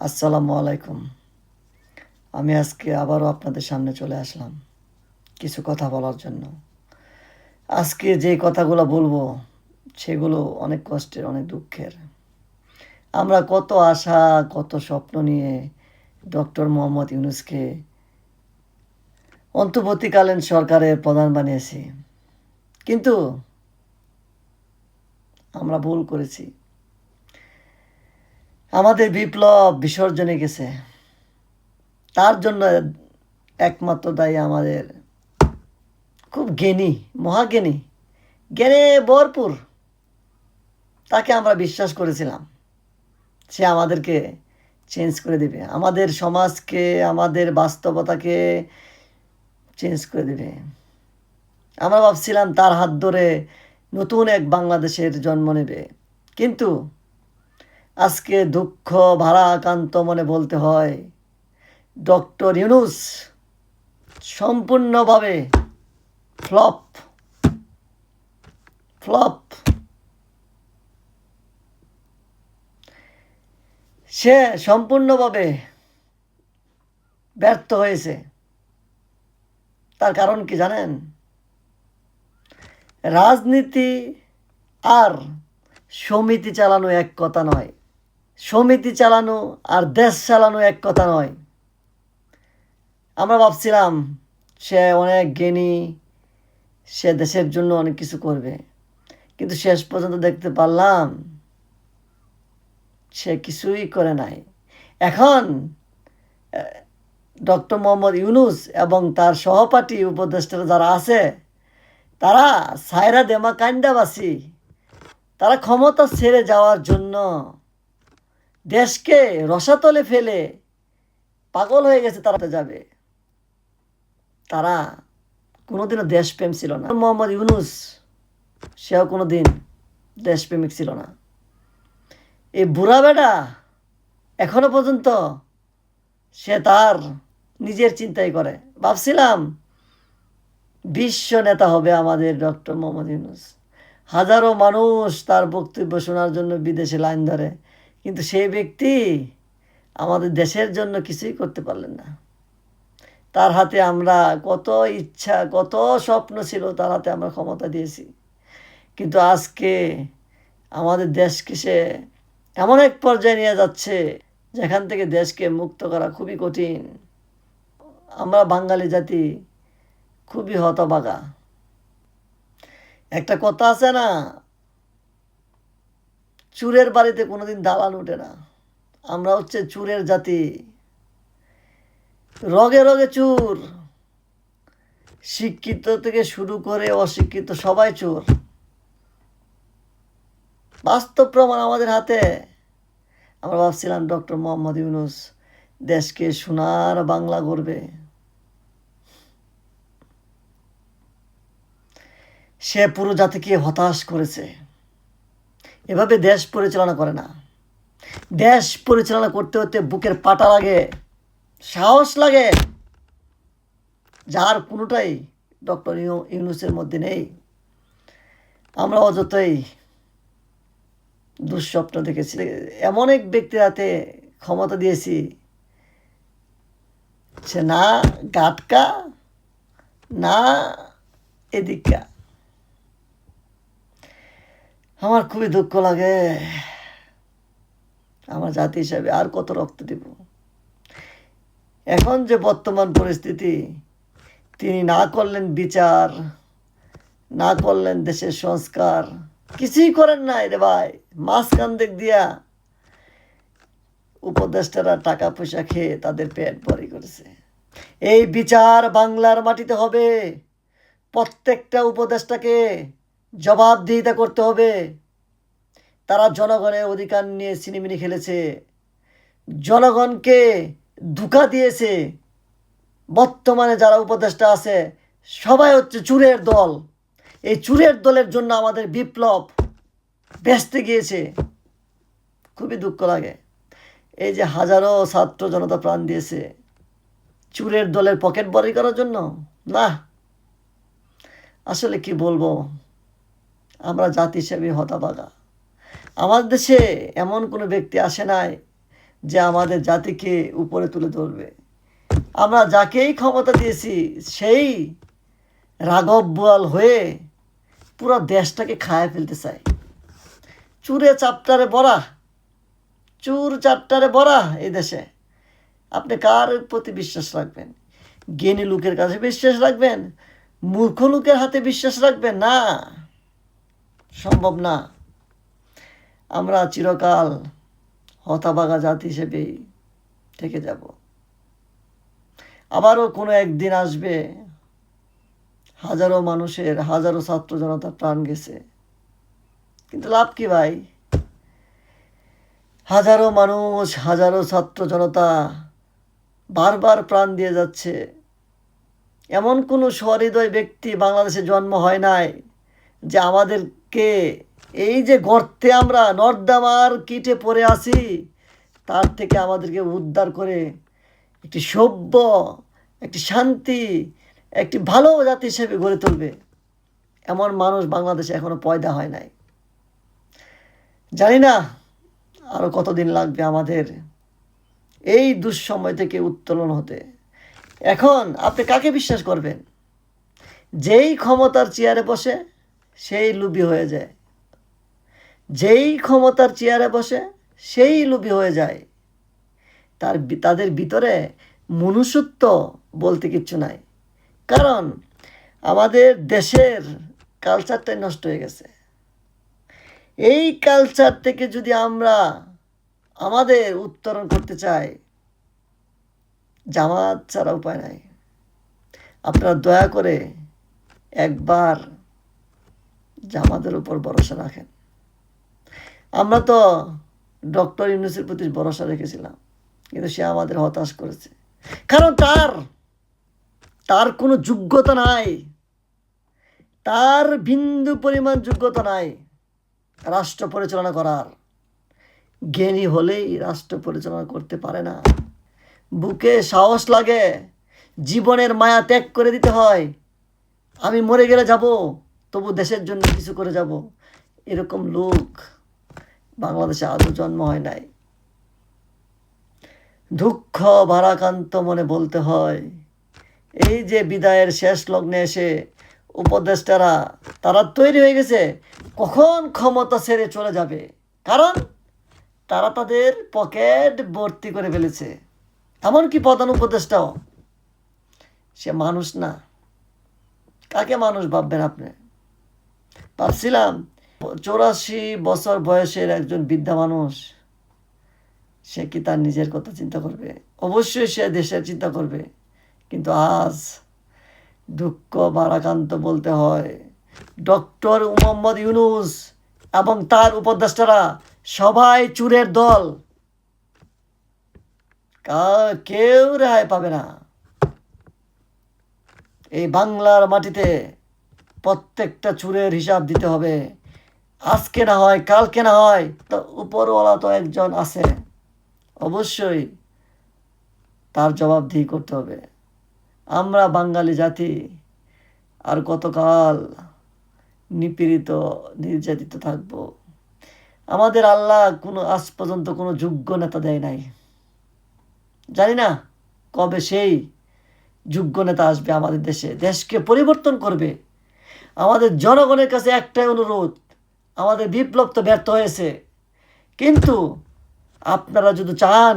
আসসালামু আলাইকুম। আমি আজকে আবারও আপনাদের সামনে চলে আসলাম কিছু কথা বলার জন্য। আজকে যে কথাগুলো বলব, সেগুলো অনেক কষ্টের, অনেক দুঃখের। আমরা কত আশা, কত স্বপ্ন নিয়ে ডক্টর মোহাম্মদ ইউনুসকে অন্তর্বর্তীকালীন সরকারের প্রধান বানিয়েছি। কিন্তু আমরা ভুল করেছি। আমাদের বিপ্লব বিসর্জনে গেছে। তার জন্য একমাত্র দায়ী আমাদের খুব জ্ঞানী, মহাজ্ঞানী, জ্ঞানে ভরপুর। তাকে আমরা বিশ্বাস করেছিলাম। সে আমাদেরকে চেঞ্জ করে দেবে। আমাদের সমাজকে, আমাদের বাস্তবতাকে চেঞ্জ করে দেবে। আমরা ভাবছিলাম তার হাত ধরে নতুন এক বাংলাদেশের জন্ম নেবে। কিন্তু আজকে দুঃখ, ভারাক্রান্ত মনে বলতে হয়। ডক্টর ইউনুস সম্পূর্ণভাবে ফ্লপ ফ্লপ। সে সম্পূর্ণভাবে ব্যর্থ হয়েছে। তার কারণ কি জানেন? রাজনীতি আর সমিতি চালানো এক কথা নয়। সমিতি চালানো আর দেশ চালানো এক কথা নয়। আমরা ভাবছিলাম, সে অনেক জ্ঞানী, সে দেশের জন্য অনেক কিছু করবে। কিন্তু শেষ পর্যন্ত দেখতে পারলাম, সে কিছুই করে নাই। এখন ডক্টর মোহাম্মদ ইউনুস এবং তার সহপাঠী উপদেষ্টারা যারা আছে, তারা সায়রা দেমা কান্দাবাসী তারা ক্ষমতা ছেড়ে যাওয়ার জন্য দেশকে রসাতলে ফেলে পাগল হয়ে গেছে তারা যাবে। তারা কোনোদিনও দেশপ্রেম ছিল না। মোহাম্মদ ইউনুস, সেও কোনো দিন দেশপ্রেমিক ছিল না। এই বুড়া বেটা এখনও পর্যন্ত সে তার নিজের চিন্তাই করে। ভাবছিলাম, বিশ্ব নেতা হবে আমাদের ডক্টর মোহাম্মদ ইউনুস। হাজারো মানুষ তার বক্তব্য শোনার জন্য বিদেশে লাইন ধরে। কিন্তু সেই ব্যক্তি আমাদের দেশের জন্য কিছুই করতে পারলেন না। তার হাতে আমরা কত ইচ্ছা, কত স্বপ্ন ছিল, তার হাতে আমরা ক্ষমতা দিয়েছি। কিন্তু আজকে আমাদের দেশকে সে এমন এক পর্যায়ে নিয়ে যাচ্ছে, যেখান থেকে দেশকে মুক্ত করা খুবই কঠিন। আমরা বাঙালি জাতি খুবই হতবাগা একটা কথা আছে না চুরের বাড়িতে কোনোদিন দালাল উঠে না। আমরা হচ্ছে চুরের জাতি। রগে রগে চুর। শিক্ষিত থেকে শুরু করে অশিক্ষিত সবাই চোর। বাস্তব প্রমাণ আমাদের হাতে। আমরা ভাবছিলাম ডক্টর মোহাম্মদ ইউনুস দেশকে সোনার বাংলা করবে। সে পুরো জাতিকে হতাশ করেছে। এভাবে দেশ পরিচালনা করে না। দেশ পরিচালনা করতে হতে বুকের পাটা লাগে, সাহস লাগে। যার কোনোটাই ডক্টর ইউনুসের মধ্যে নেই। আমরা অযথই দুঃস্বপ্ন দেখেছি। এমন এক ব্যক্তির হাতে ক্ষমতা দিয়েছি সে না গাটকা, না এদিকা আমার খুবই দুঃখ লাগে। আমার জাতি হিসাবে আর কত রক্ত দিব? এখন যে বর্তমান পরিস্থিতি, তিনি না করলেন বিচার, না করলেন দেশের সংস্কার, কিছুই করেন নাই রে ভাই। মাঝখান দিক দিয়া উপদেষ্টারা টাকা পয়সা খেয়ে তাদের পেট ভরি করেছে এই বিচার বাংলার মাটিতে হবে। প্রত্যেকটা উপদেষ্টাকে জবাবদিহিতা করতে হবে। তারা জনগণের অধিকার নিয়ে সিনেমিনি খেলেছে। জনগণকে ধোকা দিয়েছে। বর্তমানে যারা উপদেষ্টা আছে, সবাই হচ্ছে চুরের দল। এই চুরের দলের জন্য আমাদের বিপ্লব ব্যস্তে গিয়েছে। খুবই দুঃখ লাগে। এই যে হাজারো ছাত্র জনতা প্রাণ দিয়েছে চুরের দলের পকেট বড়ি করার জন্য না আসলে কি বলব? আমরা জাতি হিসেবে হতাবাগা। আমার দেশে এমন কোনো ব্যক্তি আসে নাই যে আমাদের জাতিকে উপরে তুলে ধরবে। আমরা যাকেই ক্ষমতা দিয়েছি, সেই রাঘব বোয়াল হয়ে পুরো দেশটাকে খায় ফেলতে চায়। চুরে চাপটারে বড়া, চুর চাপটারে বড়া এই দেশে। আপনি কার প্রতি বিশ্বাস রাখবেন? জ্ঞানী লোকের কাছে বিশ্বাস রাখবেন? মূর্খ লোকের হাতে বিশ্বাস রাখবেন? না। সম্ভব না। আমরা চিরকাল হতাবাগা জাতি হিসেবেই থেকে যাব। আবারও কোনো একদিন আসবে, হাজারো মানুষের, হাজারো ছাত্র জনতা প্রাণ গেছে। কিন্তু লাভ কি ভাই? হাজারো মানুষ, হাজারো ছাত্র জনতা বারবার প্রাণ দিয়ে যাচ্ছে। এমন কোনো সহৃদয় ব্যক্তি বাংলাদেশে জন্ম হয় নাই যে আমাদেরকে এই যে গর্তে আমরা নর্দামার কিটে পড়ে আছি, তার থেকে আমাদেরকে উদ্ধার করে একটি সভ্য, একটি শান্তি, একটি ভালো জাতি হিসেবে গড়ে তুলবে। এমন মানুষ বাংলাদেশে এখনও পয়দা হয় নাই। জানি না আরও কতদিন লাগবে আমাদের এই দুঃসময় থেকে উত্তোলন হতে। এখন আপনি কাকে বিশ্বাস করবেন? যেই ক্ষমতার চেয়ারে বসে সেই লুবি হয়ে যায়। যেই ক্ষমতার চেয়ারে বসে, সেই লুবি হয়ে যায়। তার তাদের ভিতরে মনুষ্যত্ব বলতে কিচ্ছু নাই। কারণ আমাদের দেশের কালচারটাই নষ্ট হয়ে গেছে। এই কালচার থেকে যদি আমরা আমাদের উত্তরণ করতে চাই, জামাত ছাড়া উপায় নাই। আপনারা দয়া করে একবার জামাতের উপর ভরসা রাখেন। আমরা তো ডক্টর ইউনুসের প্রতি ভরসা রেখেছিলাম, কিন্তু সে আমাদের হতাশ করেছে। কারণ তার তার কোনো যোগ্যতা নাই। তার বিন্দু পরিমাণ যোগ্যতা নাই রাষ্ট্র পরিচালনা করার। জ্ঞানী হলেই রাষ্ট্র পরিচালনা করতে পারে না। বুকে সাহস লাগে, জীবনের মায়া ত্যাগ করে দিতে হয়। আমি মরে গেলে যাব। তবু দেশের জন্য কিছু করে যাব? এরকম লোক বাংলাদেশে আদৌ জন্ম হয় নাই। দুঃখ ভারাকান্ত মনে বলতে হয়। এই যে বিদায়ের শেষ লগ্নে এসে উপদেষ্টারা, তারা তৈরি হয়ে গেছে, কখন ক্ষমতা ছেড়ে চলে যাবে? কারণ তারা তাদের পকেট ভর্তি করে ফেলেছে। এমনকি প্রধান উপদেষ্টাও? সে মানুষ না। কাকে মানুষ ভাববেন আপনি? ভাবছিলাম, চৌরাশি বছর বয়সের একজন বৃদ্ধা মানুষ, সে কি তার নিজের কথা চিন্তা করবে? অবশ্যই সে দেশের চিন্তা করবে, কিন্তু আজ দুঃখ বারাকান্ত বলতে হয়, ডক্টর মোহাম্মদ ইউনুস এবং তার উপদেষ্টারা সবাই চুরের দল। কেউ রেহাই পাবে না। এই বাংলার মাটিতে প্রত্যেকটা চুরের হিসাব দিতে হবে। আজকে না হয়, কালকে না হয়, তো উপরওয়ালা তো একজন আছে। অবশ্যই তার জবাবদিহি করতে হবে। আমরা বাঙালি জাতি, আর কতকাল নিপীড়িত, নির্যাতিত থাকব। আমাদের আল্লাহ কোনো, আজ পর্যন্ত কোনো যোগ্য নেতা দেয় নাই। জানি না কবে সেই যোগ্য নেতা আসবে আমাদের দেশে। দেশকে পরিবর্তন করবে। আমাদের জনগণের কাছে একটাই অনুরোধ, আমাদের বিপ্লব তো ব্যর্থ হয়েছে। কিন্তু আপনারা যদি চান,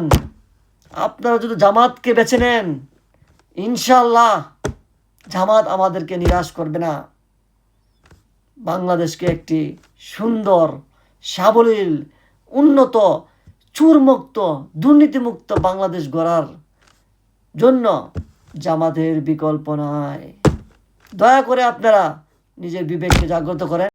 আপনারা যদি জামাতকে বেছে নেন ইনশাল্লাহ জামাত আমাদেরকে নিরাশ করবে না। বাংলাদেশকে একটি সুন্দর, সাবলীল, উন্নত, চুরমুক্ত, দুর্নীতিমুক্ত বাংলাদেশ গড়ার জন্য জামাতের বিকল্প নাই। দয়া করে আপনারা নিজের বিবেককে জাগ্রত করেন